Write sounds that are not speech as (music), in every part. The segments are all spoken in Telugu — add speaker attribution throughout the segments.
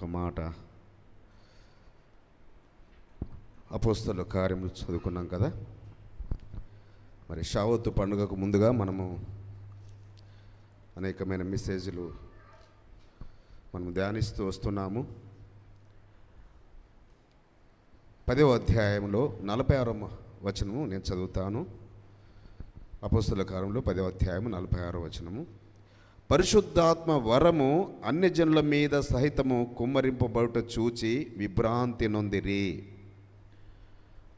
Speaker 1: ఒక మాట. అపోస్తల కార్యం చదువుకున్నాం కదా? మరి షావత్తు పండుగకు ముందుగా మనము అనేకమైన మెసేజ్లు మనం ధ్యానిస్తూ వస్తున్నాము. పదవ అధ్యాయంలో నలభై ఆరో వచనము నేను చదువుతాను. అపోస్తుల కాలంలో పదవ అధ్యాయము నలభై ఆరో వచనము. పరిశుద్ధాత్మ వరము అన్యజనుల మీద సహితము కుమ్మరింపబడుట చూచి విభ్రాంతి నొందిరి.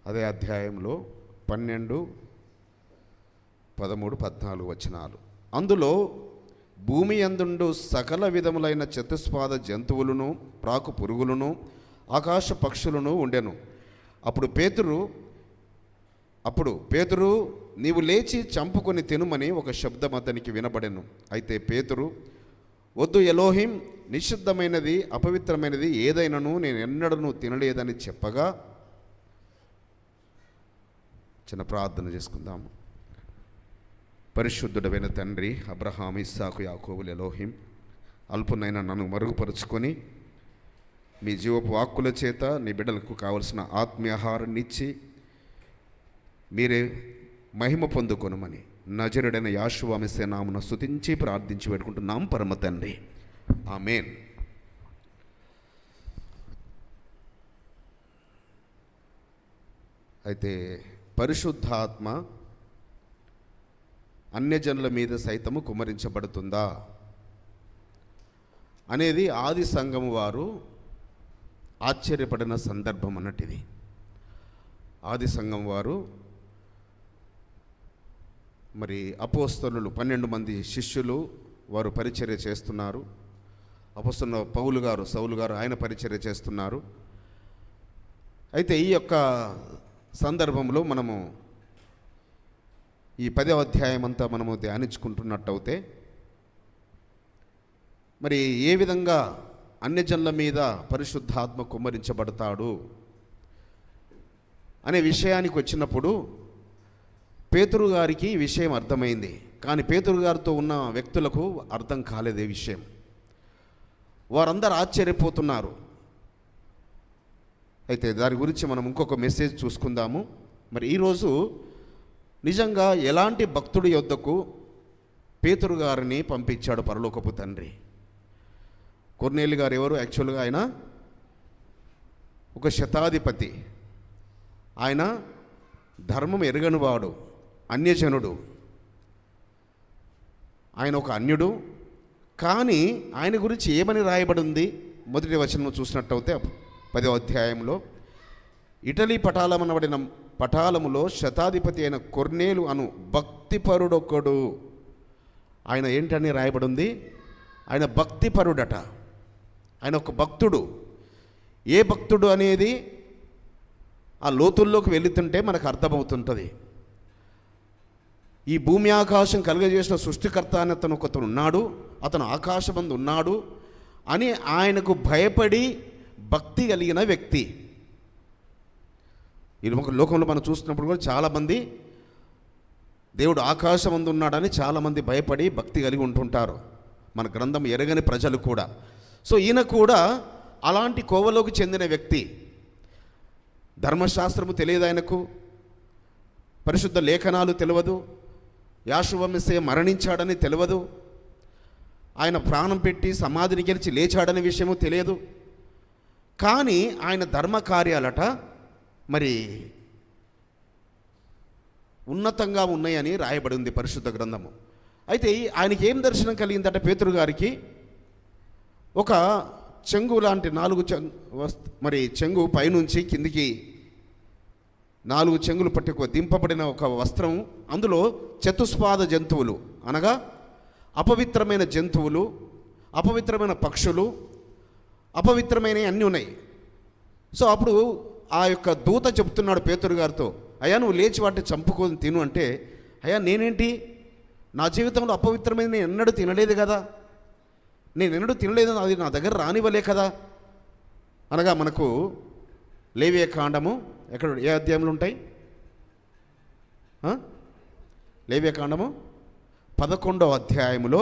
Speaker 1: అదే అధ్యాయంలో పన్నెండు పదమూడు పద్నాలుగు వచనాలు. అందులో భూమి అందుండు సకల విధములైన చతుస్పాద జంతువులను ప్రాకు పురుగులను ఆకాశ పక్షులను ఉండెను. అప్పుడు పేతురు అప్పుడు పేతురు నీవు లేచి చంపుకొని తినుమని ఒక శబ్దం అతనికి వినబడెను. అయితే పేతురు వద్దు ఎలోహిం నిషిద్ధమైనది అపవిత్రమైనది ఏదైనాను నేను ఎన్నడను తినలేదని చెప్పగా చిన్న ప్రార్థన చేసుకుందాము. పరిశుద్ధుడమైన తండ్రి అబ్రహాం ఇస్సాకు యాకోబులు ఎలోహిం అల్పునైనా నన్ను మరుగుపరుచుకొని మీ జీవపు వాక్కుల చేత నీ బిడ్డలకు కావలసిన ఆత్మీయాహారాన్ని ఇచ్చి మీరే మహిమ పొందుకొనమని నజరుడైన యాశువామిసే నామున స్థుతించి ప్రార్థించి పెట్టుకుంటున్నాం పరమ తండ్రి. ఆమెన్. అయితే పరిశుద్ధాత్మ అన్యజనుల మీద సైతము కుమరించబడుతుందా అనేది ఆది సంఘము వారు ఆశ్చర్యపడిన సందర్భం అన్నటిది. ఆది సంఘం వారు మరి అపోస్తలు పన్నెండు మంది శిష్యులు వారు పరిచర్య చేస్తున్నారు. అపోస్తున్న పౌలు గారు సౌలు గారు ఆయన పరిచర్య చేస్తున్నారు. అయితే ఈ యొక్క సందర్భంలో మనము ఈ పదవ అధ్యాయం అంతా మనము ధ్యానించుకుంటున్నట్టయితే మరి ఏ విధంగా అన్యజనుల మీద పరిశుద్ధాత్మ కుమ్మరించబడతాడు అనే విషయానికి వచ్చినప్పుడు పేతురు గారికి ఈ విషయం అర్థమైంది. కానీ పేతురు గారితో ఉన్న వ్యక్తులకు అర్థం కాలేదు ఈ విషయం. వారందరూ ఆశ్చర్యపోతున్నారు. అయితే దాని గురించి మనం ఇంకొక మెసేజ్ చూసుకుందాము. మరి ఈరోజు నిజంగా ఎలాంటి భక్తుడి యొద్దకు పేతురు గారిని పంపించాడు పరలోకపు తండ్రి? కొర్నేలు గారు ఎవరు? యాక్చువల్గా ఆయన ఒక శతాధిపతి. ఆయన ధర్మం ఎరగనివాడు. అన్యజనుడు. ఆయన ఒక అన్యుడు. కానీ ఆయన గురించి ఏమని రాయబడి ఉంది మొదటి వచనం చూసినట్టయితే పదో అధ్యాయంలో ఇటలీ పటాలమనబడిన పటాలములో శతాధిపతి అయిన కొర్నేలు అను భక్తిపరుడొక్కడు ఆయన ఏంటని రాయబడి ఉంది ఆయన భక్తిపరుడట. ఆయన ఒక భక్తుడు. ఏ భక్తుడు అనేది ఆ లోతుల్లోకి వెళుతుంటే మనకు అర్థమవుతుంటుంది. ఈ భూమి ఆకాశం కలుగజేసిన సృష్టికర్త అని అతను ఒకతను ఉన్నాడు అతను ఆకాశమందు ఉన్నాడు అని ఆయనకు భయపడి భక్తి కలిగిన వ్యక్తి. ఈ లోకంలో మనం చూస్తున్నప్పుడు కూడా చాలామంది దేవుడు ఆకాశమందు ఉన్నాడని చాలామంది భయపడి భక్తి కలిగి ఉంటుంటారు. మన గ్రంథం ఎరగని ప్రజలు కూడా. సో ఈయన కూడా అలాంటి కోవలోకి చెందిన వ్యక్తి. ధర్మశాస్త్రము తెలియదు ఆయనకు పరిశుద్ధ లేఖనాలు తెలియదు. యాశువమిసే మరణించాడని తెలియదు. ఆయన ప్రాణం పెట్టి సమాధిని గెలిచి లేచాడనే విషయము తెలియదు. కానీ ఆయన ధర్మ కార్యాలట మరి ఉన్నతంగా ఉన్నాయని రాయబడి ఉంది పరిశుద్ధ గ్రంథము. అయితే ఆయనకి ఏం దర్శనం కలిగిందట పేతురు గారికి? ఒక చెంగు లాంటి నాలుగు చెంగు వస్త్ మరి చెంగు పైనుంచి కిందికి నాలుగు చెంగులు పట్టుకు దింపబడిన ఒక వస్త్రం అందులో చతుస్పాద జంతువులు అనగా అపవిత్రమైన జంతువులు అపవిత్రమైన పక్షులు అపవిత్రమైనవి అన్నీ ఉన్నాయి. సో అప్పుడు ఆ యొక్క దూత చెప్తున్నాడు పేతురు గారితో అయ్యా నువ్వు లేచి వాటిని చంపుకొని తిను అంటే అయ్యా నేనేంటి? నా జీవితంలో అపవిత్రమైన నేను ఎన్నడూ తినలేదు కదా? నేను ఎన్నడూ తినలేదు అది నా దగ్గర రానివ్వలే కదా? అనగా మనకు లేవే కాండము ఎక్కడ ఏ అధ్యాయంలో ఉంటాయి? లేవ్యకాండము కాండము పదకొండవ అధ్యాయములో.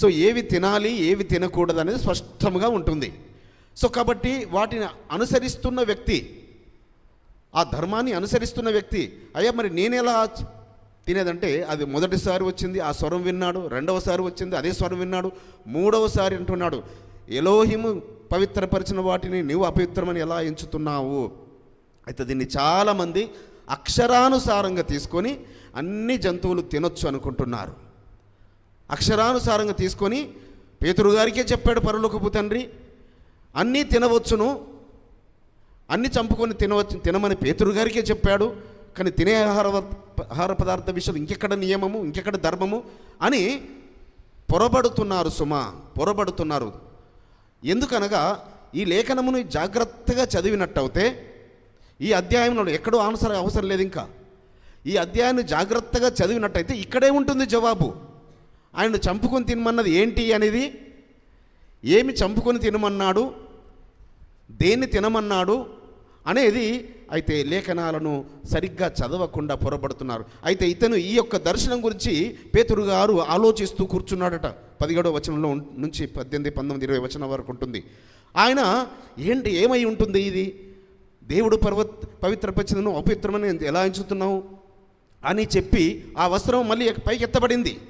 Speaker 1: సో ఏవి తినాలి ఏవి తినకూడదు అనేది స్పష్టంగా ఉంటుంది. సో కాబట్టి వాటిని అనుసరిస్తున్న వ్యక్తి ఆ ధర్మాన్ని అనుసరిస్తున్న వ్యక్తి అయ్యా మరి నేనెలా తినేదంటే అది మొదటిసారి వచ్చింది ఆ స్వరం విన్నాడు రెండవసారి వచ్చింది అదే స్వరం విన్నాడు మూడవసారి అంటున్నాడు ఎలోహిము పవిత్రపరిచిన వాటిని నీవు అపవిత్రమని ఎలా ఎంచుతున్నావు? అయితే దీన్ని చాలామంది అక్షరానుసారంగా తీసుకొని అన్ని జంతువులు తినొచ్చు అనుకుంటున్నారు. అక్షరానుసారంగా తీసుకొని పేతురు గారికే చెప్పాడు పరలోకపు తండ్రి అన్నీ తినవచ్చును. అన్నీ చంపుకొని తినవచ్చు తినమని పేతురు గారికే చెప్పాడు. కానీ తినే ఆహార ఆహార పదార్థ విషయం ఇంకెక్కడ నియమము ఇంకెక్కడ ధర్మము అని పొరబడుతున్నారు సుమా పొరబడుతున్నారు. ఎందుకనగా ఈ లేఖనమును జాగ్రత్తగా చదివినట్టయితే ఈ అధ్యాయంలో ఎక్కడో ఆన్సర్ అవసరం లేదు ఇంకా. ఈ అధ్యాయాన్ని జాగ్రత్తగా చదివినట్టయితే ఇక్కడే ఉంటుంది జవాబు. ఆయన చంపుకొని తినమన్నది ఏంటి అనేది? ఏమి చంపుకొని తినమన్నాడు? దేన్ని తినమన్నాడు? అనేది అయితే లేఖనాలను సరిగ్గా చదవకుండా పొరబడుతున్నారు. అయితే ఇతను ఈ యొక్క దర్శనం గురించి పేతురు గారు ఆలోచిస్తూ కూర్చున్నాడట. పదిహేడవ వచనంలో నుంచి పద్దెనిమిది పంతొమ్మిది ఇరవై వచనం వరకు ఉంటుంది. ఆయన ఏంటి ఏమై ఉంటుంది ఇది? దేవుడు పర్వత్ పవిత్రపరిచినను అపవిత్రమని ఎలా ఎంచుతున్నావు? అని చెప్పి ఆ వస్త్రం మళ్ళీ పైకి ఎత్తబడింది.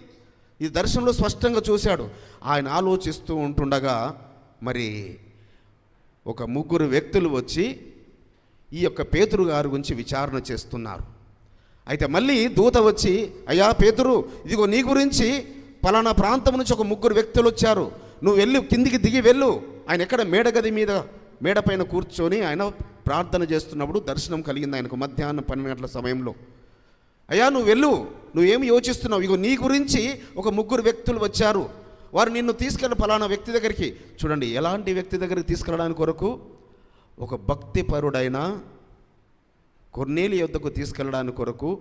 Speaker 1: ఈ దర్శనంలో స్పష్టంగా చూశాడు. ఆయన ఆలోచిస్తూ ఉంటుండగా మరి ఒక ముగ్గురు వ్యక్తులు వచ్చి ఈ యొక్క పేతురు గారి గురించి విచారణ చేస్తున్నారు. అయితే మళ్ళీ దూత వచ్చి అయ్యా పేతురు ఇదిగో నీ గురించి పలానా ప్రాంతం నుంచి ఒక ముగ్గురు వ్యక్తులు వచ్చారు. నువ్వు వెళ్ళు కిందికి దిగి వెళ్ళు. ఆయన ఎక్కడ మేడగది మీద మేడపైన కూర్చొని ఆయన ప్రార్థన చేస్తున్నప్పుడు దర్శనం కలిగింది ఆయనకు. మధ్యాహ్నం పన్నెండు గంటల సమయంలో. అయ్యా నువ్వు వెళ్ళు. నువ్వేమి యోచిస్తున్నావు? ఇగో నీ గురించి ఒక ముగ్గురు వ్యక్తులు వచ్చారు. వారు నిన్ను తీసుకెళ్ళి ఫలానా వ్యక్తి దగ్గరికి. చూడండి ఎలాంటి వ్యక్తి దగ్గరికి తీసుకెళ్ళడానికి కొరకు ఒక భక్తిపరుడైన కొన్నేలి యొద్దకు తీసుకెళ్ళడానికి కొరకు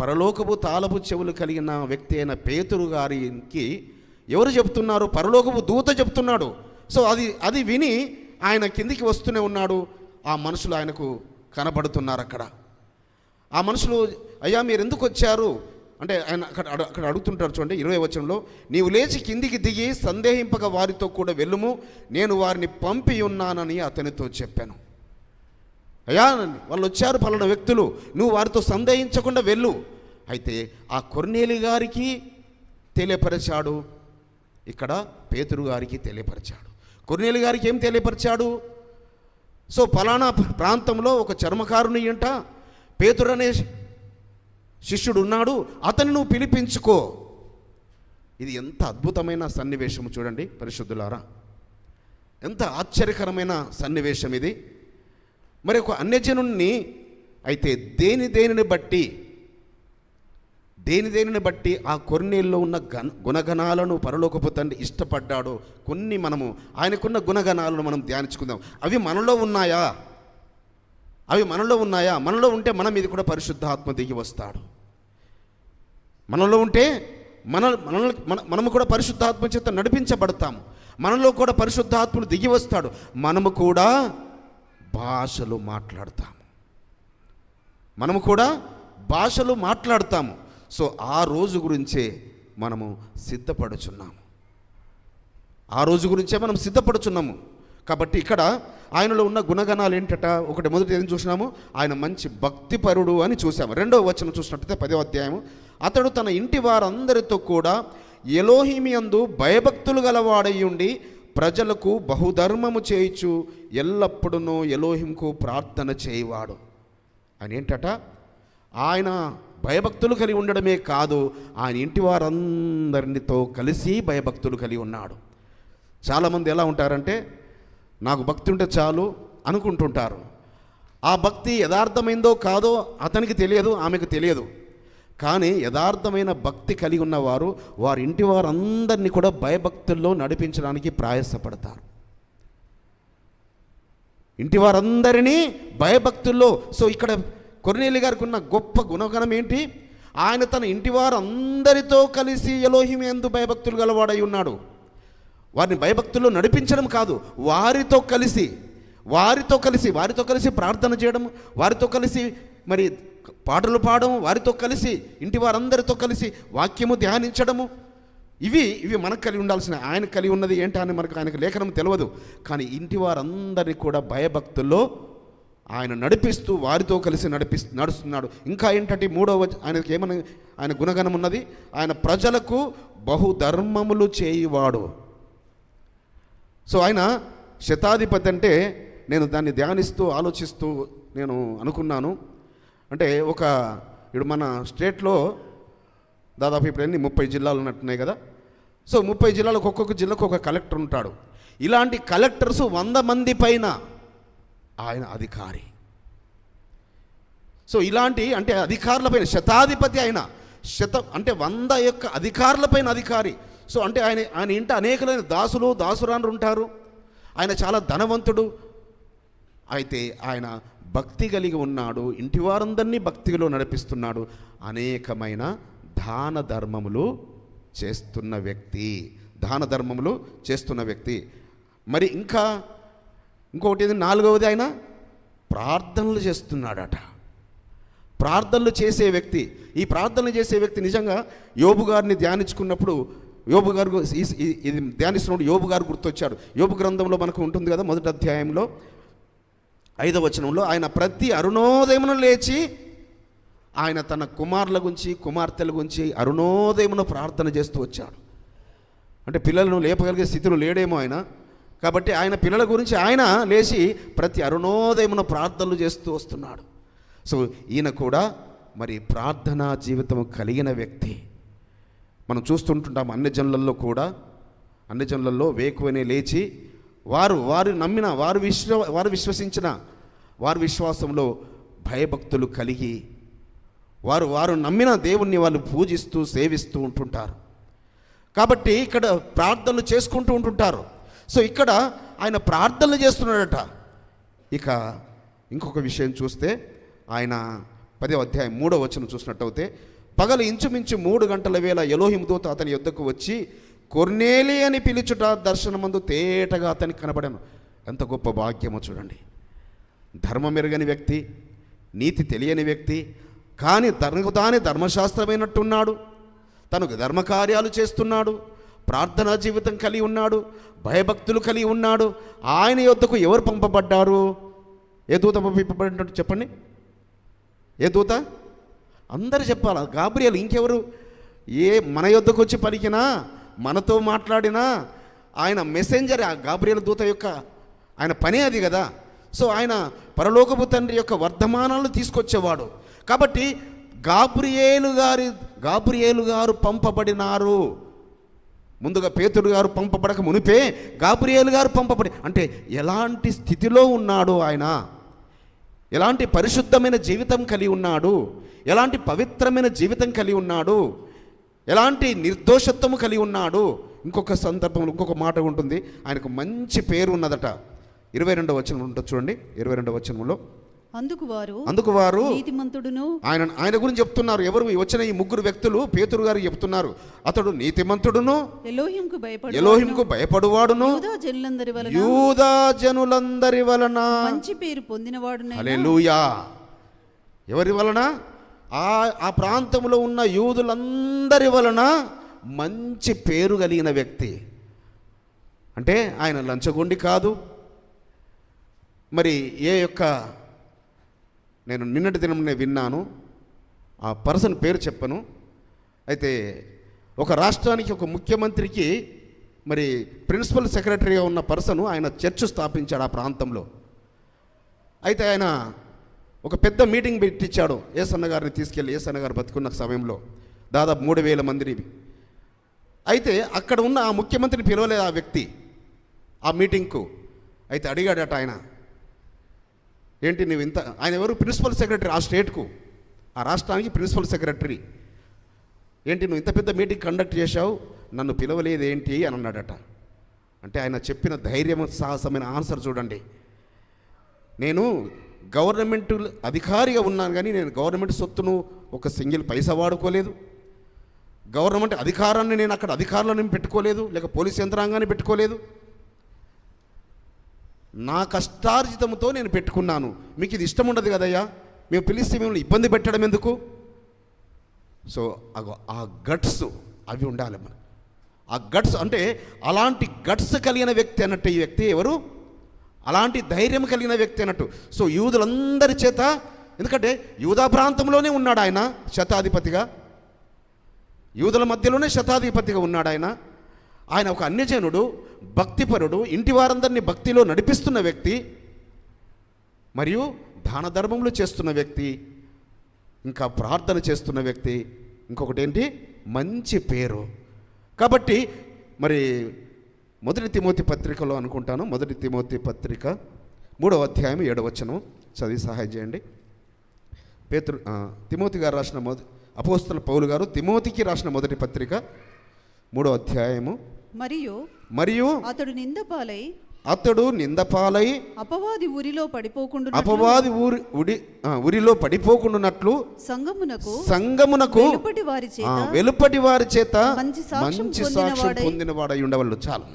Speaker 1: పరలోకపు తాళపు చెవులు కలిగిన వ్యక్తి అయిన పేతురు గారికి ఎవరు చెప్తున్నారు? పరలోకపు దూత చెప్తున్నాడు. సో అది అది విని ఆయన కిందికి వస్తూనే ఉన్నాడు. ఆ మనుషులు ఆయనకు కనబడుతున్నారు అక్కడ ఆ మనుషులు అయ్యా మీరు ఎందుకు వచ్చారు? అంటే ఆయన అక్కడ అక్కడ అడుగుతుంటారు చూడండి ఇరవై వచనంలో నీవు లేచి కిందికి దిగి సందేహింపక వారితో కూడా వెళ్ళుము. నేను వారిని పంపి ఉన్నానని అతనితో చెప్పాను. అయ్యా వాళ్ళు వచ్చారు పలానా వ్యక్తులు. నువ్వు వారితో సందేహించకుండా వెళ్ళు. అయితే ఆ కొర్నేలి గారికి తెలియపరిచాడు. ఇక్కడ పేతురు గారికి తెలియపరిచాడు. కొర్నేలి గారికి ఏం తెలియపరిచాడు? సో ఫలానా ప్రాంతంలో ఒక చర్మకారుని ఏంట పేతురు అనే శిష్యుడు ఉన్నాడు అతన్ని నువ్వు పిలిపించుకో. ఇది ఎంత అద్భుతమైన సన్నివేశం చూడండి పరిశుద్ధులారా. ఎంత ఆశ్చర్యకరమైన సన్నివేశం ఇది. మరి ఒక అన్యజనుణ్ణి అయితే దేని దేనిని బట్టి దేని దేనిని బట్టి ఆ కొన్నేళ్ళలో ఉన్న గణ గుణగణాలను పరలోకపు తండ్రి ఇష్టపడ్డాడో కొన్ని మనము ఆయనకున్న గుణగణాలను మనం ధ్యానించుకుందాం. అవి మనలో ఉన్నాయా? అవి మనలో ఉన్నాయా? మనలో ఉంటే మన మీద కూడా పరిశుద్ధాత్మ దిగి వస్తాడు. మనలో ఉంటే మన మనల్ని మన మనము కూడా పరిశుద్ధాత్మ చేత నడిపించబడతాము. మనలో కూడా పరిశుద్ధాత్ముడు దిగి వస్తాడు. మనము కూడా భాషలు మాట్లాడతాము. మనము కూడా భాషలు మాట్లాడతాము. సో ఆ రోజు గురించే మనము సిద్ధపడుచున్నాము. ఆ రోజు గురించే మనం సిద్ధపడుచున్నాము. కాబట్టి ఇక్కడ ఆయనలో ఉన్న గుణగణాలు ఏంటట? ఒకటి మొదటి ఏం చూసినాము? ఆయన మంచి భక్తిపరుడు అని చూసాము రెండవ వచనం చూసినట్టయితే పదో అధ్యాయము. అతడు తన ఇంటి వారందరితో కూడా ఎలోహిమి అందు భయభక్తులు గలవాడై ఉండి ప్రజలకు బహుధర్మము చేయుచు ఎల్లప్పుడూ ఎలోహింకు ప్రార్థన చేయవాడు. ఆయన ఏంటట? ఆయన భయభక్తులు కలిగి ఉండడమే కాదు ఆయన ఇంటి వారందరితో కలిసి భయభక్తులు కలిగి ఉన్నాడు. చాలామంది ఎలా ఉంటారంటే నాకు భక్తి ఉంటే చాలు అనుకుంటుంటారు. ఆ భక్తి యథార్థమైందో కాదో అతనికి తెలియదు ఆమెకు తెలియదు. కానీ యథార్థమైన భక్తి కలిగి ఉన్నవారు వారి ఇంటి వారందరినీ కూడా భయభక్తుల్లో నడిపించడానికి ప్రయాసపడతారు. ఇంటి వారందరినీ భయభక్తుల్లో సో ఇక్కడ కొర్నేలి గారికి ఉన్న గొప్ప గుణగణం ఏంటి? ఆయన తన ఇంటి వారందరితో కలిసి ఎలోహిమి ఎందు భయభక్తులు గలవాడై ఉన్నాడు. వారిని భయభక్తుల్లో నడిపించడం కాదు వారితో కలిసి వారితో కలిసి వారితో కలిసి ప్రార్థన చేయడం వారితో కలిసి మరి పాటలు పాడడం వారితో కలిసి ఇంటి వారందరితో కలిసి వాక్యము ధ్యానించడము. ఇవి ఇవి మనకు కలిగి ఉండాల్సిన ఆయన కలిగి ఉన్నది ఏంటి అని మనకు ఆయనకు లేఖనం తెలియదు కానీ ఇంటి వారందరినీ కూడా భయభక్తుల్లో ఆయన నడిపిస్తూ వారితో కలిసి నడిపి నడుస్తున్నాడు. ఇంకా ఏంటంటే మూడవ ఆయనకి ఏమని ఆయన గుణగణం ఉన్నది? ఆయన ప్రజలకు బహుధర్మములు చేయువాడు. సో ఆయన శతాధిపతి అంటే నేను దాన్ని ధ్యానిస్తూ ఆలోచిస్తూ నేను అనుకున్నాను. అంటే ఒక ఇప్పుడు మన స్టేట్లో దాదాపు ఇప్పుడు ఎన్ని? ముప్పై జిల్లాలు ఉన్నట్టున్నాయి కదా. సో ముప్పై జిల్లాలకు ఒక్కొక్క జిల్లాకు ఒక కలెక్టర్ ఉంటాడు. ఇలాంటి కలెక్టర్స్ వంద మంది పైన ఆయన అధికారి. సో ఇలాంటి అంటే అధికారులపైన శతాధిపతి ఆయన శత అంటే వంద యొక్క అధికారులపైన అధికారి. సో అంటే ఆయన ఆయన ఇంట అనేకలైన దాసులు దాసురాన్లు ఉంటారు. ఆయన చాలా ధనవంతుడు. అయితే ఆయన భక్తి కలిగి ఉన్నాడు. ఇంటి వారందరినీ భక్తిలో నడిపిస్తున్నాడు. అనేకమైన దాన ధర్మములు చేస్తున్న వ్యక్తి. దాన ధర్మములు చేస్తున్న వ్యక్తి. మరి ఇంకా ఇంకొకటి ఏది? నాలుగవది ఆయన ప్రార్థనలు చేస్తున్నాడట. ప్రార్థనలు చేసే వ్యక్తి ఈ ప్రార్థనలు చేసే వ్యక్తి నిజంగా యోబు గారిని ధ్యానించుకున్నప్పుడు యోబు గారు ఇది ధ్యానిస్తున్నప్పుడు యోబు గారు గుర్తొచ్చాడు యోబు గ్రంథంలో మనకు ఉంటుంది కదా మొదటి అధ్యాయంలో ఐదవ వచనంలో ఆయన ప్రతి అరుణోదయమును లేచి ఆయన తన కుమారుల గురించి కుమార్తెల గురించి అరుణోదయమును ప్రార్థన చేస్తూ వచ్చాడు. అంటే పిల్లలను లేపగలిగే స్థితిలో లేడేమో ఆయన కాబట్టి ఆయన పిల్లల గురించి ఆయన లేచి ప్రతి అరుణోదయమున ప్రార్థనలు చేస్తూ వస్తున్నాడు. సో ఈయన కూడా మరి ప్రార్థనా జీవితం కలిగిన వ్యక్తి. మనం చూస్తుంటుంటాం అన్ని జనులలో కూడా. అన్ని జనులలో వేకువనే లేచి వారు వారు నమ్మిన వారు విశ్వ వారు విశ్వసించిన వారి విశ్వాసంలో భయభక్తులు కలిగి వారు వారు నమ్మిన దేవుణ్ణి వాళ్ళు పూజిస్తూ సేవిస్తూ ఉంటుంటారు. కాబట్టి ఇక్కడ ప్రార్థనలు చేసుకుంటూ ఉంటుంటారు. సో ఇక్కడ ఆయన ప్రార్థనలు చేస్తున్నాడట. ఇక ఇంకొక విషయం చూస్తే ఆయన పదే అధ్యాయం మూడో వచనం చూసినట్టయితే పగలు ఇంచుమించు మూడు గంటల వేళ ఎలోహిం దూత అతని యుద్ధకు వచ్చి కొర్నేలి అని పిలుచుట దర్శనమందు తేటగా అతనికి కనబడాను ఎంత గొప్ప భాగ్యమో చూడండి. ధర్మం ఎరగని వ్యక్తి నీతి తెలియని వ్యక్తి కానీ తనకు తానే ధర్మశాస్త్రమైనట్టున్నాడు. తనకు ధర్మకార్యాలు చేస్తున్నాడు. ప్రార్థనా జీవితం కలిగి ఉన్నాడు భయభక్తులు కలిగి ఉన్నాడు. ఆయన యొద్దకు ఎవరు పంపబడ్డారు? ఏ దూత పంపింపబడినట్టు చెప్పండి. ఏ దూత? అందరు చెప్పాలి? గాబ్రియలు ఇంకెవరు? ఏ మన యొద్దకు వచ్చి పలికినా మనతో మాట్లాడినా ఆయన మెసెంజర్ ఆ గాబ్రియల దూత యొక్క ఆయన పనే అది కదా. సో ఆయన పరలోకపు తండ్రి యొక్క వర్ధమానాలను తీసుకొచ్చేవాడు. కాబట్టి గాబ్రియేలు గారి గాబ్రియేలు గారు పంపబడినారు. ముందుగా పేతుడు గారు పంపబడక మునిపే గాబ్రియేలు గారు పంపబడి అంటే ఎలాంటి స్థితిలో ఉన్నాడు ఆయన? ఎలాంటి పరిశుద్ధమైన జీవితం కలిగి ఉన్నాడు? ఎలాంటి పవిత్రమైన జీవితం కలిగి ఉన్నాడు? ఎలాంటి నిర్దోషత్వము కలిగి ఉన్నాడు? ఇంకొక సందర్భంలో ఇంకొక మాట ఉంటుంది. ఆయనకు మంచి పేరు ఉన్నదట. ఇరవై రెండవ వచనం ఉంటుంది. చూడండి. ఇరవై రెండవ వచనంలో
Speaker 2: అందుకు వారు
Speaker 1: అందుకు వారు
Speaker 2: నీతిమంతుడును.
Speaker 1: ఆయన ఆయన గురించి చెప్తున్నారు. ఎవరు వచ్చిన ఈ ముగ్గురు వ్యక్తులు పేతురు గారు చెప్తున్నారు. అతడు నీతిమంతుడును
Speaker 2: ఎలోహింకు భయపడు
Speaker 1: ఎలోహింకు భయపడువాడును.
Speaker 2: యూదా జనులందరి వలన
Speaker 1: యూదా జనులందరి వలన
Speaker 2: మంచి పేరు పొందినవాడునై
Speaker 1: హల్లెలూయా. ఎవరి వలన? ఆ ఆ ప్రాంతంలో ఉన్న యూదులందరి వలన మంచి పేరు కలిగిన వ్యక్తి. అంటే ఆయన లంచగొండి కాదు. మరి ఏ యొక్క నేను నిన్నటి దినం విన్నాను. ఆ పర్సన్ పేరు చెప్పను. అయితే ఒక రాష్ట్రానికి ఒక ముఖ్యమంత్రికి మరి ప్రిన్సిపల్ సెక్రటరీగా ఉన్న పర్సన్ ఆయన చర్చ్ స్థాపించాడు ఆ ప్రాంతంలో. అయితే ఆయన ఒక పెద్ద మీటింగ్ పెట్టించాడు. ఏసన్న గారిని తీసుకెళ్ళి ఏసన్న గారు బతుకున్న సమయంలో. దాదాపు మూడు వేల మందిని. అయితే అక్కడ ఉన్న ఆ ముఖ్యమంత్రిని పిలవలేదు ఆ వ్యక్తి ఆ మీటింగ్కు. అయితే అడిగాడట ఆయన ఏంటి నువ్వు ఇంత ఆయన ఎవరు? ప్రిన్సిపల్ సెక్రటరీ ఆ స్టేట్కు. ఆ రాష్ట్రానికి ప్రిన్సిపల్ సెక్రటరీ. ఏంటి నువ్వు ఇంత పెద్ద మీటింగ్ కండక్ట్ చేశావు? నన్ను పిలవలేదు ఏంటి అని అన్నాడట. అంటే ఆయన చెప్పిన ధైర్యం సాహసమైన ఆన్సర్ చూడండి. నేను గవర్నమెంట్ అధికారిగా ఉన్నాను కానీ నేను గవర్నమెంట్ సొత్తును ఒక సింగిల్ పైసా వాడుకోలేదు. గవర్నమెంట్ అధికారాన్ని నేను అక్కడ అధికారులను పెట్టుకోలేదు లేక పోలీస్ యంత్రాంగాన్ని పెట్టుకోలేదు. నా కష్టార్జితంతో నేను పెట్టుకున్నాను. మీకు ఇది ఇష్టం ఉండదు కదయ్యా? మేము పిలిస్తే మిమ్మల్ని ఇబ్బంది పెట్టడం ఎందుకు? సో అగో ఆ గట్స్ అవి ఉండాలి మనకు. ఆ గట్స్ అంటే అలాంటి గట్స్ కలిగిన వ్యక్తి అన్నట్టు ఈ వ్యక్తి ఎవరు? అలాంటి ధైర్యం కలిగిన వ్యక్తి అన్నట్టు. సో యూదులందరి చేత ఎందుకంటే యూదా ప్రాంతంలోనే ఉన్నాడు ఆయన శతాధిపతిగా. యూదుల మధ్యలోనే శతాధిపతిగా ఉన్నాడు ఆయన. ఆయన ఒక అన్యజనుడు. భక్తిపరుడు ఇంటి వారందరినీ భక్తిలో నడిపిస్తున్న వ్యక్తి మరియు దాన ధర్మములు చేస్తున్న వ్యక్తి ఇంకా ప్రార్థన చేస్తున్న వ్యక్తి ఇంకొకటి ఏంటి మంచి పేరు. కాబట్టి మరి మొదటి తిమోతి పత్రికలో అనుకుంటాను. మొదటి తిమోతి పత్రిక మూడవ అధ్యాయం ఏడవ చదివి సహాయం చేయండి. పేతురు తిమోతి గారు రాసిన మొదటి అపోస్తల పౌలు గారు తిమోతికి రాసిన మొదటి పత్రిక మూడో అధ్యాయము.
Speaker 2: మరియు
Speaker 1: మరియు
Speaker 2: అతడు నిందపాలై
Speaker 1: అతడు నిందపాలై
Speaker 2: అపవాది ఊరిలో పడిపోకుండా
Speaker 1: అపవాది ఊరి ఉడి ఆ, ఉరిలో పడిపోకుండానట్లు
Speaker 2: సంగమునకు
Speaker 1: సంగమునకు
Speaker 2: వెలుపటి వారి చేత
Speaker 1: వెలుపటి వారి చేత
Speaker 2: మంచి సాక్ష్యం
Speaker 1: మంచి సాక్ష్యం
Speaker 2: పొందినవాడై-
Speaker 1: పొందినవాడై ఉండవల్లు చాలు.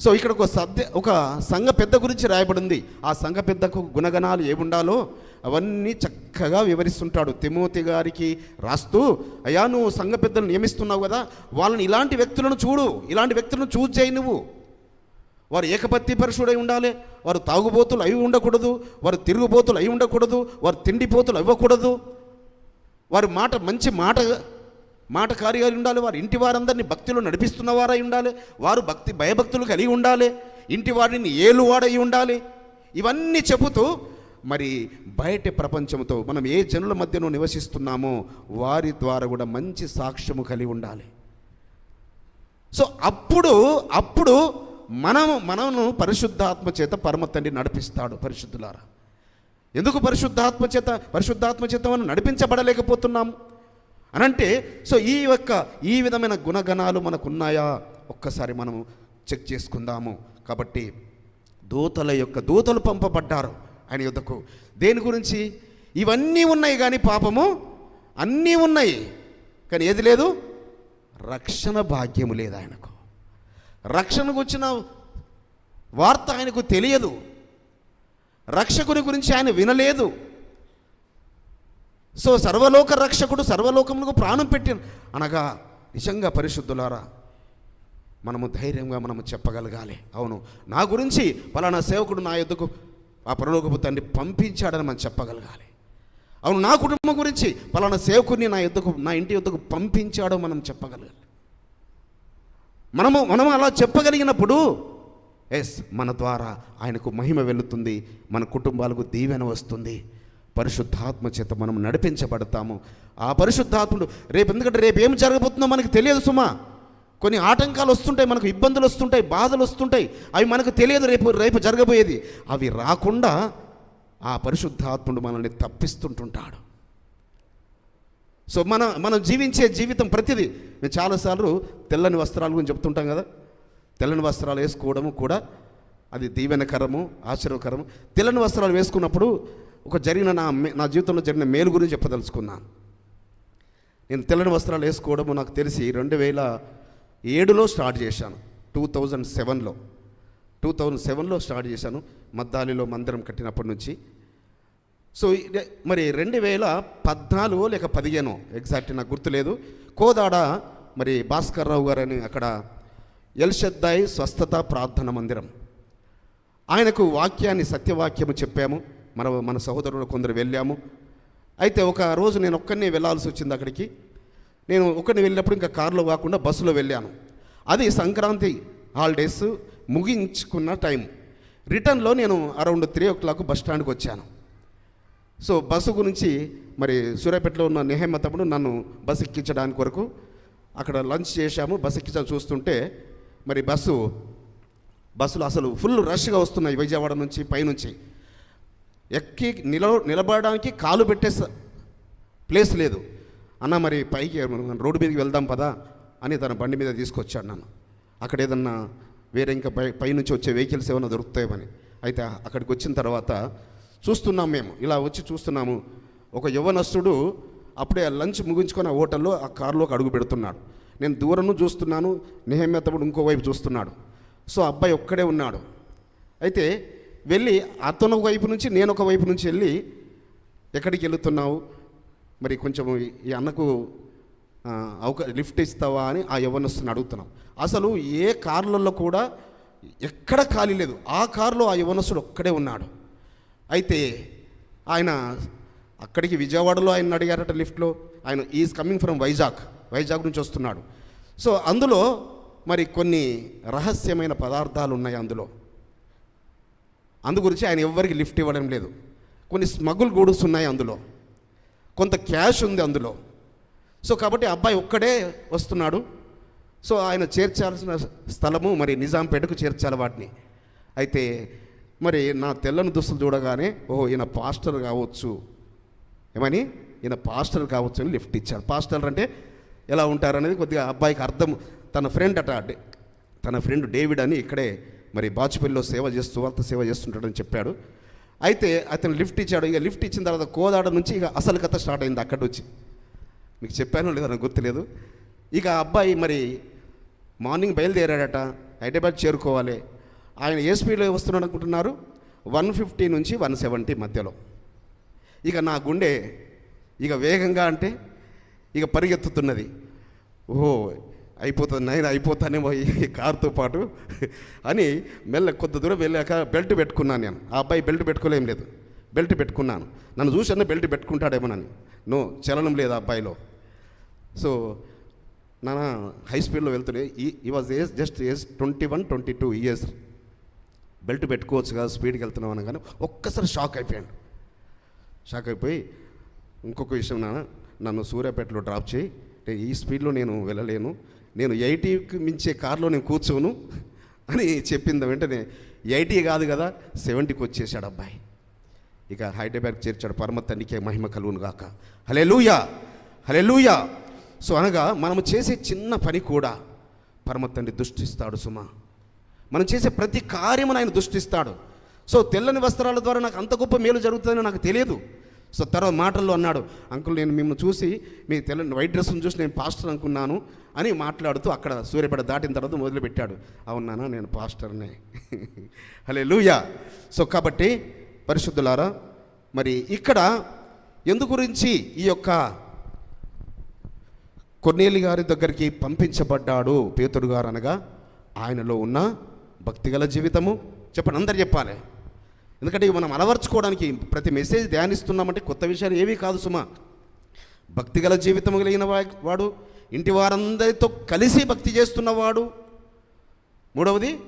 Speaker 1: సో ఇక్కడ ఒక సద్య ఒక సంఘ పెద్ద గురించి రాయబడింది. ఆ సంఘ పెద్దకు గుణగణాలు ఏముండాలో అవన్నీ చక్కగా వివరిస్తుంటాడు. తిమోతి గారికి రాస్తూ అయ్యా నువ్వు సంఘ పెద్దలు నియమిస్తున్నావు కదా వాళ్ళని ఇలాంటి వ్యక్తులను చూడు ఇలాంటి వ్యక్తులను చూజ్ చేయి నువ్వు. వారు ఏకపత్తి పరుషుడై ఉండాలి వారు తాగుబోతులు అయి ఉండకూడదు వారు తిరుగుబోతులు అయి ఉండకూడదు వారు తిండిపోతులు అవ్వకూడదు. వారి మాట మంచి మాట మాట కార్యాలు ఉండాలి వారి ఇంటి వారందరినీ భక్తిలో నడిపిస్తున్న వారై ఉండాలి వారు భక్తి భయభక్తులు కలిగి ఉండాలి ఇంటి వారిని ఏలువాడై ఉండాలి. ఇవన్నీ చెబుతూ మరి బయట ప్రపంచంతో మనం ఏ జనుల మధ్యలో నివసిస్తున్నామో వారి ద్వారా కూడా మంచి సాక్ష్యము కలిగి ఉండాలి. సో అప్పుడు అప్పుడు మనం మనను పరిశుద్ధాత్మ చేత పరమ తండ్రి నడిపిస్తాడు పరిశుద్ధులారా. ఎందుకు పరిశుద్ధాత్మ చేత పరిశుద్ధాత్మ చేత మనం నడిపించబడలేకపోతున్నాం? అనంటే సో ఈ యొక్క ఈ విధమైన గుణగణాలు మనకున్నాయా? ఒక్కసారి మనము చెక్ చేసుకుందాము. కాబట్టి దూతల యొక్క దూతలు పంపబడ్డారు. ఆయన యుద్ధకు దేని గురించి? ఇవన్నీ ఉన్నాయి కానీ పాపము అన్నీ ఉన్నాయి. కానీ ఏది లేదు? రక్షణ భాగ్యము లేదు ఆయనకు. రక్షణకు వచ్చిన వార్త ఆయనకు తెలియదు. రక్షకుని గురించి ఆయన వినలేదు. సో సర్వలోక రక్షకుడు సర్వలోకములకు ప్రాణం పెట్టిన అనగా నిజంగా పరిశుద్ధులారా మనము ధైర్యంగా మనము చెప్పగలగాలి. అవును నా గురించి పలానా సేవకుడు నా యొద్దకు ఆ పరలోకపు తండ్రి పంపించాడని మనం చెప్పగలగాలి. అవును నా కుటుంబం గురించి పలానా సేవకుడిని నా యుద్ధకు నా ఇంటి యుద్ధకు పంపించాడో మనం చెప్పగలగాలి. మనము మనము అలా చెప్పగలిగినప్పుడు ఎస్ మన ద్వారా ఆయనకు మహిమ వెళుతుంది మన కుటుంబాలకు దీవెన వస్తుంది. పరిశుద్ధాత్మ చేత మనం నడిపించబడతాము. ఆ పరిశుద్ధాత్ముడు రేపు ఎందుకంటే రేపు ఏం జరగబోతుందో మనకు తెలియదు సుమా. కొన్ని ఆటంకాలు వస్తుంటాయి మనకు ఇబ్బందులు వస్తుంటాయి బాధలు వస్తుంటాయి. అవి మనకు తెలియదు రేపు రేపు జరగబోయేది. అవి రాకుండా ఆ పరిశుద్ధాత్ముడు మనల్ని తప్పిస్తుంటుంటాడు. సో మన మనం జీవించే జీవితం ప్రతిదీ మేము చాలాసార్లు తెల్లని వస్త్రాల గురించి చెప్తుంటాం కదా. తెల్లని వస్త్రాలు వేసుకోవడము కూడా అది దీవెనకరము ఆశ్చర్యకరము. తెల్లని వస్త్రాలు వేసుకున్నప్పుడు ఒక జరిగిన నా నా జీవితంలో జరిగిన మేలు గురించి చెప్పదలుచుకున్నాను. నేను తెల్లని వస్త్రాలు వేసుకోవడము నాకు తెలిసి రెండు వేల ఏడులో స్టార్ట్ చేశాను. టూ థౌజండ్ సెవెన్లో. టూ థౌజండ్ సెవెన్లో స్టార్ట్ చేశాను. మద్దాలిలో మందిరం కట్టినప్పటి నుంచి. సో మరి రెండు వేల పద్నాలుగో లేక పదిహేనో ఎగ్జాక్ట్ నాకు గుర్తులేదు. కోదాడ మరి భాస్కర్ రావు గారని అక్కడ ఎల్షద్దాయి స్వస్థత ప్రార్థన మందిరం. ఆయనకు వాక్యాన్ని సత్యవాక్యము చెప్పాము. మన మన సహోదరుడు కొందరు వెళ్ళాము. అయితే ఒక రోజు నేను ఒక్కనే వెళ్ళాల్సి వచ్చింది అక్కడికి. నేను ఒకటి వెళ్ళినప్పుడు ఇంకా కారులో కాకుండా బస్సులో వెళ్ళాను. అది సంక్రాంతి హాలిడేస్ ముగించుకున్న టైం. రిటర్న్లో నేను around three o'clock bus స్టాండ్కి వచ్చాను. సో బస్సు గురించి మరి సూర్యాపేటలో ఉన్న నెహమ్మ నన్ను బస్సు ఎక్కించడానికి వరకు అక్కడ లంచ్ చేశాము. బస్సు ఎక్కించడం చూస్తుంటే మరి బస్సు బస్సులు అసలు ఫుల్ రష్గా వస్తున్నాయి విజయవాడ నుంచి పైనుంచి ఎక్కి నిల నిలబడడానికి కాలు పెట్టే ప్లేస్ లేదు. అన్న మరి పైకి రోడ్డు మీదకి వెళ్దాం పదా అని తన బండి మీద తీసుకొచ్చాడు నన్ను. అక్కడ ఏదన్నా వేరే ఇంకా పై పైనుంచి వచ్చే వెహికల్స్ ఏమైనా దొరుకుతాయేమని. అయితే అక్కడికి వచ్చిన తర్వాత చూస్తున్నాం మేము. ఇలా వచ్చి చూస్తున్నాము. ఒక యవ్వనస్తుడు అప్పుడే ఆ లంచ్ ముగించుకొని ఆ హోటల్లో ఆ కారులోకి అడుగు పెడుతున్నాడు. నేను దూరం చూస్తున్నాను నిహమ్య ఇంకోవైపు చూస్తున్నాడు. సో అబ్బాయి ఒక్కడే ఉన్నాడు. అయితే వెళ్ళి అతను ఒక వైపు నుంచి నేను ఒక వైపు నుంచి వెళ్ళి ఎక్కడికి వెళుతున్నావు? మరి కొంచెం ఈ అన్నకు అవకా లిఫ్ట్ ఇస్తావా అని ఆ యవనస్తుని అడుగుతున్నాం. అసలు ఏ కార్లలో కూడా ఎక్కడ ఖాళీ లేదు. ఆ కారులో ఆ యవనస్తుడు ఒక్కడే ఉన్నాడు. అయితే ఆయన అక్కడికి విజయవాడలో ఆయన అడిగారట లిఫ్ట్లో. ఆయన is coming from Vizag. Vizag నుంచి వస్తున్నాడు. సో అందులో మరి కొన్ని రహస్యమైన పదార్థాలు ఉన్నాయి అందులో. అందు గురించి ఆయన ఎవ్వరికి లిఫ్ట్ ఇవ్వడం లేదు. కొన్ని స్మగుల్ గూడుస్ ఉన్నాయి అందులో. కొంత క్యాష్ ఉంది అందులో. సో కాబట్టి అబ్బాయి ఒక్కడే వస్తున్నాడు. సో ఆయన చేర్చాల్సిన స్థలము మరి నిజాంపేటకు చేర్చాలి వాటిని. అయితే మరి నా తెల్లని దుస్తులు చూడగానే ఓ ఈయన పాస్టర్ కావచ్చు. ఏమని? ఈయన పాస్టర్ కావచ్చు అని లిఫ్ట్ ఇచ్చారు పాస్టర్ అంటే ఎలా ఉంటారు అనేది కొద్దిగా అబ్బాయికి అర్థం. తన ఫ్రెండ్ అట డే- తన ఫ్రెండ్ డేవిడ్ అని ఇక్కడే మరి బాచుపల్లిలో సేవ చేస్తూ అంత సేవ చేస్తుంటాడని చెప్పాడు. అయితే అతను లిఫ్ట్ ఇచ్చాడు. ఇక లిఫ్ట్ ఇచ్చిన తర్వాత కోదాడ నుంచి ఇక అసలు కథ స్టార్ట్ అయింది అక్కడ నుంచి. మీకు చెప్పానో లేదో నాకు గుర్తులేదు. ఇక అబ్బాయి మరి మార్నింగ్ బయలుదేరాడట. హైదరాబాద్ చేరుకోవాలి. ఆయన ఏ స్పీడ్లో వస్తున్నాడు అనుకుంటున్నారు? వన్ ఫిఫ్టీ నుంచి వన్ సెవెంటీ మధ్యలో. ఇక నా గుండె ఇక వేగంగా అంటే ఇక పరిగెత్తుతున్నది. ఓహో అయిపోతుంది నైన్ అయిపోతానేమో ఈ కారుతో పాటు అని మెల్ల కొద్ది దూరం వెళ్ళాక బెల్ట్ పెట్టుకున్నాను నేను. ఆ అబ్బాయి బెల్ట్ పెట్టుకోలేం లేదు. బెల్ట్ పెట్టుకున్నాను. నన్ను చూసన్న బెల్ట్ పెట్టుకుంటాడేమోనని. నో చలనం లేదు ఆ అబ్బాయిలో. సో నాన్న హై స్పీడ్లో వెళ్తుండే ఈ ఈ was age just age twenty one twenty two years. Belt పెట్టుకోవచ్చు కదా స్పీడ్కి వెళ్తున్నాం అనగానే ఒక్కసారి షాక్ అయిపోయాను. షాక్ అయిపోయి ఇంకొక విషయం నాన్న నన్ను సూర్యాపేటలో డ్రాప్ చేయి. ఈ స్పీడ్లో నేను వెళ్ళలేను. నేను ఎయిటీకి మించే కార్లో నేను కూర్చోను అని చెప్పింది వెంటనే ఎయిటీ కాదు కదా సెవెంటీకి వచ్చేసాడు అబ్బాయి. ఇక హైదరాబాద్ చేర్చాడు పరమ తండ్రికే మహిమ కలుగును గాక. హలే లూయా హలే లూయా సో అనగా మనము చేసే చిన్న పని కూడా పరమ తండ్రి దృష్టిస్తాడు సుమా. మనం చేసే ప్రతి కార్యమును ఆయన దృష్టిస్తాడు. సో తెల్లని వస్త్రాల ద్వారా నాకు అంత గొప్ప మేలు జరుగుతుందని నాకు తెలియదు. సో తర్వాత మాటల్లో అన్నాడు అంకుల్ నేను మిమ్మల్ని చూసి మీ తెల్లని వైట్ డ్రెస్ను చూసి నేను పాస్టర్ అనుకున్నాను అని మాట్లాడుతూ అక్కడ సూర్యపేట దాటిన తర్వాత మొదలుపెట్టాడు. అవునానా నేను పాస్టర్నే. (laughs) హలే లూయా సో కాబట్టి పరిశుద్ధులారా మరి ఇక్కడ ఎందు గురించి ఈ యొక్క కొన్నేలి గారి దగ్గరికి పంపించబడ్డాడు పేతుడు గారు అనగా ఆయనలో ఉన్న భక్తిగల జీవితము. చెప్పండి అందరు చెప్పాలి. ఎందుకంటే మనం అలవర్చుకోవడానికి ప్రతి మెసేజ్ ధ్యానిస్తున్నామంటే కొత్త విషయాలు ఏమీ కాదు సుమా. భక్తిగల జీవితం కలిగిన వాడు ఇంటి వారందరితో కలిసి భక్తి చేస్తున్నవాడు. మూడవది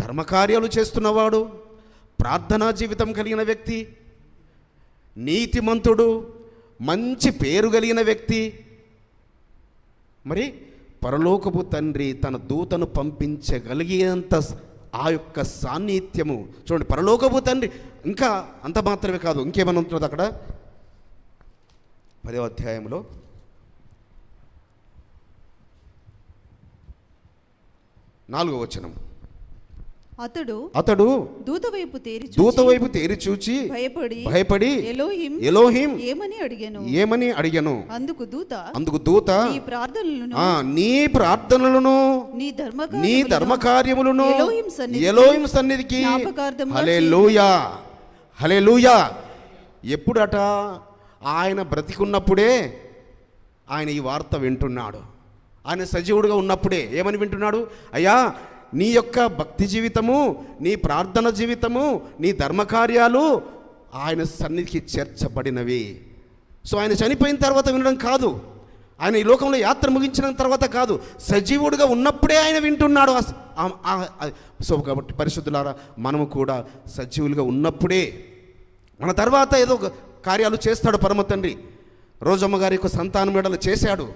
Speaker 1: ధర్మకార్యాలు చేస్తున్నవాడు ప్రార్థనా జీవితం కలిగిన వ్యక్తి నీతిమంతుడు మంచి పేరు కలిగిన వ్యక్తి. మరి పరలోకపు తండ్రి తన దూతను పంపించగలిగేంత ఆ యొక్క సాన్నిధ్యము. చూడండి పరలోకపు తండ్రి. ఇంకా అంత మాత్రమే కాదు ఇంకేమైనా ఉంటుంది అక్కడ? పదో అధ్యాయంలో నాలుగో వచనం
Speaker 2: అతడు
Speaker 1: అతడు
Speaker 2: దూత వైపు తేరి
Speaker 1: దూత వైపు తేరి చూచి
Speaker 2: భయపడి
Speaker 1: భయపడి
Speaker 2: ఎలోహిం
Speaker 1: ఎలోహిం
Speaker 2: ఏమని అడిగాను?
Speaker 1: ఏమని అడిగాను?
Speaker 2: అందుకు దూత
Speaker 1: అందుకు దూత
Speaker 2: నీ ప్రార్థనలను
Speaker 1: ఆ నీ ప్రార్థనలను
Speaker 2: నీ ధర్మ
Speaker 1: నీ ధర్మ కార్యములను
Speaker 2: ఎలోహిం సన్నిధికి
Speaker 1: ఎలోహిం సన్నిధికి
Speaker 2: జ్ఞాపకార్థముగా
Speaker 1: హలే లూయా హలే లూయా ఎప్పుడట ఆయన బ్రతికున్నప్పుడే ఆయన ఈ వార్త వింటున్నాడు. ఆయన సజీవుడిగా ఉన్నప్పుడే ఏమని వింటున్నాడు? అయ్యా నీ యొక్క భక్తి జీవితము నీ ప్రార్థన జీవితము నీ ధర్మకార్యాలు ఆయన సన్నిధికి చేర్చబడినవి. సో ఆయన చనిపోయిన తర్వాత వినడం కాదు. ఆయన ఈ లోకంలో యాత్ర ముగించిన తర్వాత కాదు. సజీవుడిగా ఉన్నప్పుడే ఆయన వింటున్నాడు. సో కాబట్టి పరిశుద్ధులారా మనము కూడా సజీవులుగా ఉన్నప్పుడే మన తర్వాత ఏదో ఒక కార్యాలు చేస్తాడు పరమ తండ్రి. రోజమ్మ గారి యొక్క సంతానం మెడలు చేశాడు.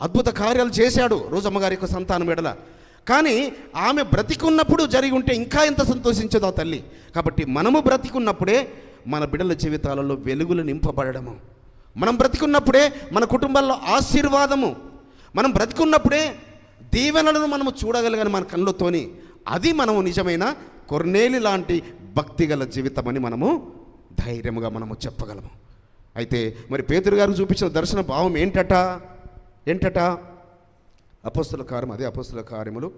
Speaker 1: అద్భుత కార్యాలు చేశాడు రోజమ్మ గారి యొక్క సంతానం మెడల కానీ ఆమె బ్రతికున్నప్పుడు జరిగి ఉంటే ఇంకా ఎంత సంతోషించదో తల్లి. కాబట్టి మనము బ్రతికున్నప్పుడే మన బిడ్డల జీవితాలలో వెలుగులు నింపబడము మనం బ్రతికున్నప్పుడే మన కుటుంబాల్లో ఆశీర్వాదము. మనం బ్రతికున్నప్పుడే దీవెనలను మనము చూడగలిగాను మన కళ్ళతోని. అది మనము నిజమైన కొర్నేలి లాంటి భక్తిగల జీవితం అని మనము ధైర్యముగా మనము చెప్పగలము. అయితే మరి పేతురు గారు చూపించిన దర్శన భావం ఏంటట? ఏంటట? అపస్తుల కార్యం అదే అపస్తుల కార్యములు.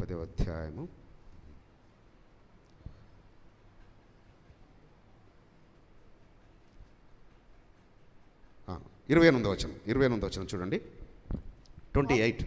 Speaker 1: పదవ అధ్యాయము. ఇరవై ఎనిమిది వచ్చిన ఇరవై ఎనిమిది వచ్చిన చూడండి. ట్వంటీ ఎయిట్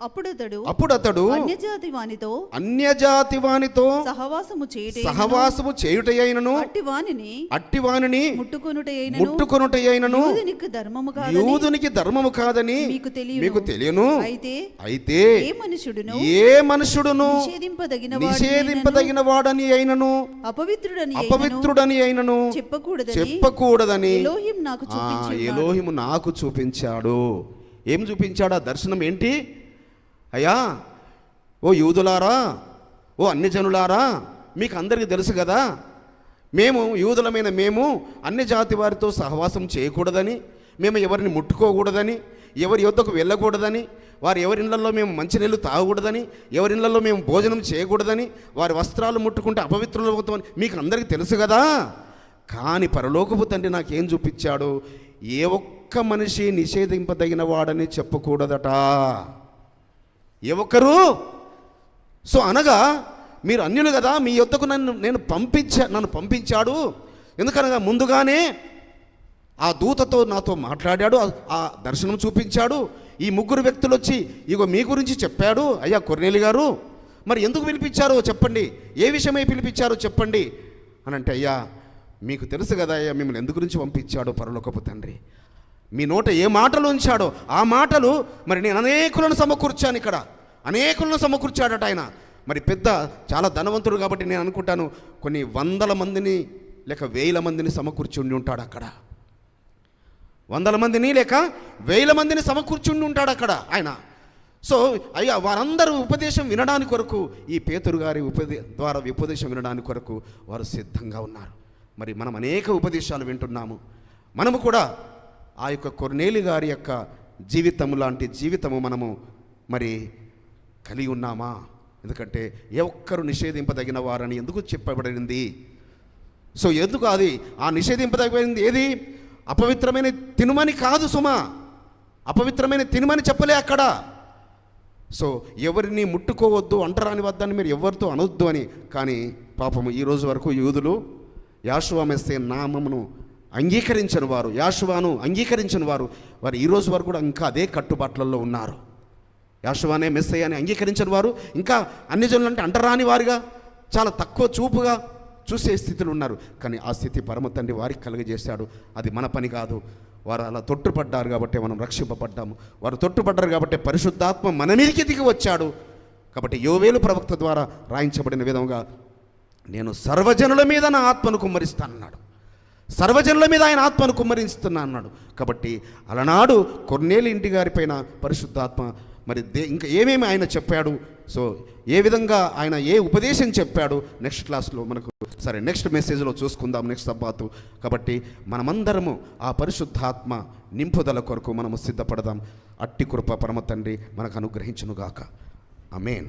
Speaker 2: అప్పుడు అతడు
Speaker 1: అప్పుడు అతడు
Speaker 2: అన్యజాతి వానితో
Speaker 1: అన్యజాతి వానితో
Speaker 2: సహవాసము చేయుట
Speaker 1: సహవాసము చేయుటయైనను
Speaker 2: అట్టి వానిని
Speaker 1: అట్టి వానిని
Speaker 2: ముట్టుకొనుట
Speaker 1: ముట్టుకొనుటయైనను
Speaker 2: యూదునికి ధర్మము కాదని
Speaker 1: యూదునికి ధర్మము కాదని
Speaker 2: మీకు తెలియను.
Speaker 1: మీకు తెలియను.
Speaker 2: అయితే
Speaker 1: అయితే
Speaker 2: ఏ మనుషుడును
Speaker 1: ఏ మనుషుడును
Speaker 2: నిషేధింపదగిన
Speaker 1: నిషేధింపదగిన వాడని అయినను?
Speaker 2: అపవిత్రుడని అయినను?
Speaker 1: అపవిత్రుడని అయినను?
Speaker 2: చెప్పకూడదని?
Speaker 1: చెప్పకూడదని?
Speaker 2: ఎలోహిం నాకు
Speaker 1: ఆ,
Speaker 2: చూపించి
Speaker 1: ఎలోహిము నాకు చూపించాడు. ఏం చూపించాడు? ఆ దర్శనం ఏంటి? అయ్యా ఓ యూదులారా ఓ అన్ని జనులారా మీకు అందరికీ తెలుసు కదా మేము యూదులమైన మేము అన్ని జాతి వారితో సహవాసం చేయకూడదని మేము ఎవరిని ముట్టుకోకూడదని ఎవరి యొద్దకు వెళ్ళకూడదని వారి ఎవరిళ్ళలో మేము మంచినీళ్ళు తాగకూడదని ఎవరిళ్ళలో మేము భోజనం చేయకూడదని వారి వస్త్రాలు ముట్టుకుంటే అపవిత్రులు అవుతామని మీకు అందరికీ తెలుసు కదా. కానీ పరలోకపు తండ్రి నాకేం చూపించాడు? ఏ ఒక్క మనిషి నిషేధింపదగిన వాడని చెప్పకూడదట. ఏ ఒక్కరు? సో అనగా మీరు అన్యులు కదా మీ యొద్దకు నన్ను నేను పంపించా నన్ను పంపించాడు. ఎందుకనగా ముందుగానే ఆ దూతతో నాతో మాట్లాడాడు ఆ- ఆ దర్శనం చూపించాడు. ఈ ముగ్గురు వ్యక్తులు వచ్చి ఇగో మీ గురించి చెప్పాడు అయ్యా కొర్నేలి గారు. మరి ఎందుకు పిలిపించారో చెప్పండి. ఏ విషయమై పిలిపించారో చెప్పండి. అని అంటే అయ్యా మీకు తెలుసు కదా అయ్యా మిమ్మల్ని ఎందు గురించి పంపించాడో పరలోకపు తండ్రి? మీ నోట ఏ మాటలు ఉంచాడో ఆ మాటలు మరి నేను అనేకులను సమకూర్చాను ఇక్కడ. అనేకులను సమకూర్చాడట ఆయన. మరి పెద్ద చాలా ధనవంతుడు కాబట్టి నేను అనుకుంటాను కొన్ని వందల మందిని లేక వేల మందిని సమకూర్చి ఉండి ఉంటాడు అక్కడ. వందల మందిని లేక వేల మందిని సమకూర్చుండి ఉంటాడు అక్కడ ఆయన. సో అయ్యా వారందరూ ఉపదేశం వినడానికి కొరకు ఈ పేతురు గారి ఉపదే ద్వారా ఉపదేశం వినడానికి కొరకు వారు సిద్ధంగా ఉన్నారు. మరి మనం అనేక ఉపదేశాలు వింటున్నాము. మనము కూడా ఆ యొక్క కొర్నేలి గారి యొక్క జీవితము లాంటి జీవితము మనము మరి కలిగి ఉన్నామా? ఎందుకంటే ఏ ఒక్కరు నిషేధింపదగిన వారని ఎందుకు చెప్పబడింది? సో ఎందుకు అది? ఆ నిషేధింపదగినది ఏది? అపవిత్రమైన తినుమని కాదు సుమా. అపవిత్రమైన తినుమని చెప్పలే అక్కడ. సో ఎవరిని ముట్టుకోవద్దు అంటరాని వద్దని మీరు ఎవరితో అనొద్దు అని. కానీ పాపము ఈ రోజు వరకు యూదులు యాశువామెస్తే నామమును అంగీకరించని వారు. యాశువాను అంగీకరించని వారు. వారు ఈరోజు వరకు కూడా ఇంకా అదే కట్టుబాట్లలో ఉన్నారు. యాశువానే మెస్సయ్య అని అంగీకరించని వారు. ఇంకా అన్ని జనులు అంటే అంటరాని వారుగా చాలా తక్కువ చూపుగా చూసే స్థితిలో ఉన్నారు. కానీ ఆ స్థితి పరమ తండ్రి వారికి కలుగజేశాడు. అది మన పని కాదు. వారు అలా తొట్టుపడ్డారు కాబట్టి మనం రక్షింపబడ్డాము. వారు తొట్టుపడ్డారు కాబట్టి పరిశుద్ధాత్మ మన మీదకి దిగి వచ్చాడు. కాబట్టి యోవేలు ప్రవక్త ద్వారా రాయించబడిన విధంగా నేను సర్వజనుల మీద నా ఆత్మను కుమ్మరిస్తానన్నాడు. సర్వజనుల మీద ఆయన ఆత్మను కుమ్మరిస్తున్నా అన్నాడు. కాబట్టి అలనాడు కొన్నేళ్ళు ఇంటి గారిపైన పరిశుద్ధాత్మ మరి దే ఇంకా ఏమేమి ఆయన చెప్పాడు? సో ఏ విధంగా ఆయన ఏ ఉపదేశం చెప్పాడు? నెక్స్ట్ క్లాస్లో మనకు సరే నెక్స్ట్ మెసేజ్లో చూసుకుందాం నెక్స్ట్ సబ్బాతు. కాబట్టి మనమందరము ఆ పరిశుద్ధాత్మ నింపుదల కొరకు మనము సిద్ధపడదాం. అట్టి కృప పరమ తండ్రి మనకు అనుగ్రహించునుగాక. అమేన్